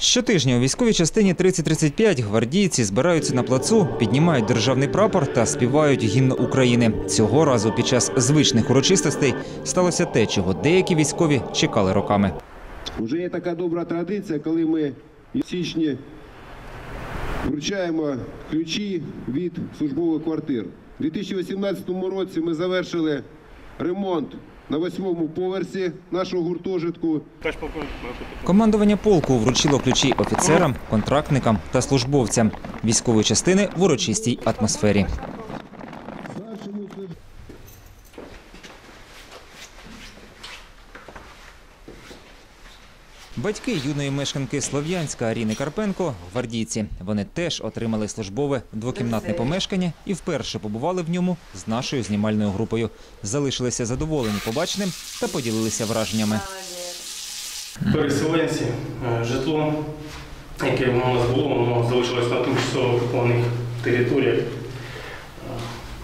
Щотижня у військовій частині 3035 гвардійці збираються на плацу, піднімають державний прапор та співають гімн України. Цього разу під час звичних урочистостей сталося те, чого деякі військові чекали роками. Уже є така добра традиція, коли ми в січні вручаємо ключі від службових квартир. У 2018 році ми завершили ремонт на восьмому поверсі нашого гуртожитку. Командування полку вручило ключі офіцерам, контрактникам та службовцям військової частини в урочистій атмосфері. Батьки юної мешканки Слов'янська Аріни Карпенко гвардійці. Вони теж отримали службове двокімнатне помешкання і вперше побували в ньому з нашою знімальною групою. Залишилися задоволені побаченим та поділилися враженнями. переселенці, е, житло, яке у нас було, воно залишилось на тимчасово окупованих територіях.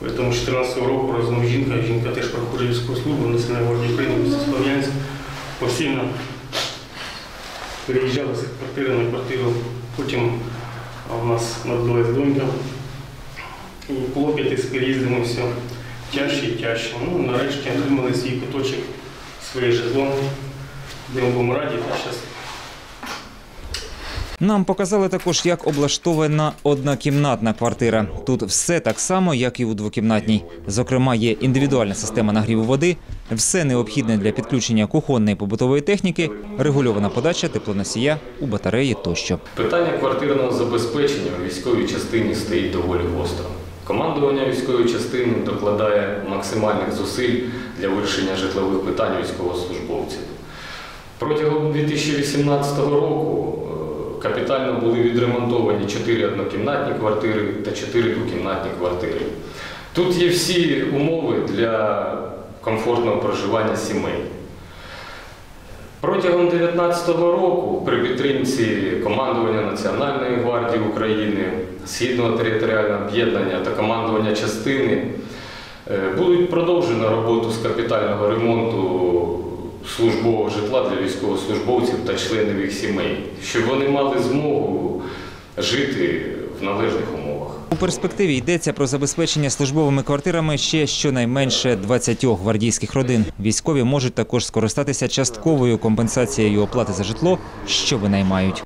Е, Тому з 14 року разом з жінкою, жінка теж проходить військову службу, Національної гвардії України, Слов'янськ, постійно переїжджали з квартири на квартиру. Потім у нас народилась донька. І клопіти з переїздами все тяжче і тяжче. Ну, нарешті отримали свій куточок, своє житло, де ми будемо раді та щасливі. Нам показали також, як облаштована однокімнатна квартира. Тут все так само, як і у двокімнатній. Зокрема, є індивідуальна система нагріву води, все необхідне для підключення кухонної побутової техніки, регульована подача теплоносія у батареї тощо. Питання квартирного забезпечення у військовій частині стоїть доволі гостро. Командування військової частини докладає максимальних зусиль для вирішення житлових питань військовослужбовців. Протягом 2018 року капітально були відремонтовані 4 однокімнатні квартири та 4 двокімнатні квартири. Тут є всі умови для комфортного проживання сімей. Протягом 2019 року при підтримці командування Національної гвардії України, Східного територіального об'єднання та командування частини е, будуть продовжено роботу з капітального ремонту службового житла для військовослужбовців та членів їх сімей, щоб вони мали змогу жити в належних умовах. У перспективі йдеться про забезпечення службовими квартирами ще щонайменше 20 гвардійських родин. Військові можуть також скористатися частковою компенсацією оплати за житло, що винаймають.